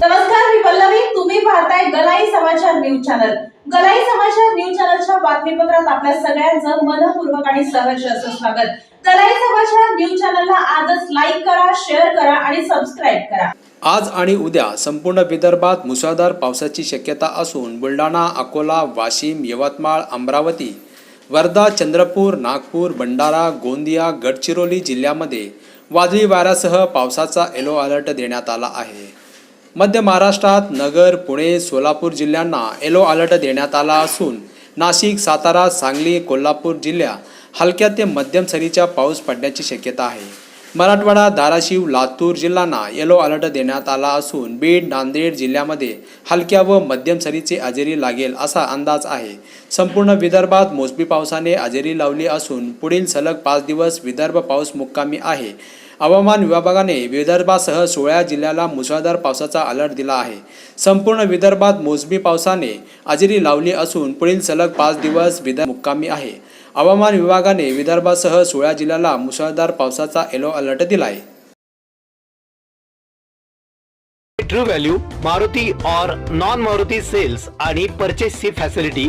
नमस्कार मी पल्लवी. तुम्ही पाहताय गलाई समाचार न्यूज चॅनल. गलाई समाचार न्यूज चॅनलच्या बातमीपत्रात आपल्या सगळ्यांचं मनपूर्वक आणि सहर्ष असं स्वागत. गलाई समाचार न्यूज चॅनलला आजच लाईक करा शेअर करा आणि सबस्क्राईब करा. आज आणि उद्या संपूर्ण विदर्भात मुसळधार पावसाची शक्यता असून बुलढाणा अकोला वाशिम यवतमाळ अमरावती वर्धा चंद्रपूर नागपूर भंडारा गोंदिया गडचिरोली जिल्ह्यामध्ये वादळी वाऱ्यासह पावसाचा येलो अलर्ट देण्यात आला आहे. मध्य महाराष्ट्रात नगर पुणे सोलापूर जिल्ह्यांना येलो अलर्ट देण्यात आला असून नाशिक सातारा सांगली कोल्हापूर जिल्ह्या हलक्या ते मध्यम सरीचा पाऊस पडण्याची शक्यता आहे. मराठवाडा धाराशिव लातूर जिल्ह्यांना येलो अलर्ट देण्यात आला असून बीड नांदेड जिल्ह्यामध्ये हलक्या व मध्यम सरीचे हजेरी लागेल असा अंदाज आहे. संपूर्ण विदर्भात मोसमी पावसाने हजेरी लावली असून पुढील सलग पाच दिवस विदर्भ पाऊस मुक्कामी आहे. हवामान विभागाने विदर्भासह सोळा जिल्ह्याला मुसळधार पावसाचा अलर्ट दिला आहे. संपूर्ण विदर्भात मोसमी पावसाने हजेरी लावली असून पुढील सलग पाच दिवस विदर्भ मुक्कामी आहे. हवामान विभागाने विदर्भासह सोळा जिल्ह्याला मुसळधार पावसाचा येलो अलर्ट दिला आहे ट्रू व्हॅल्यू मारुती और नॉन मारुती सेल्स आणि परचेसची facility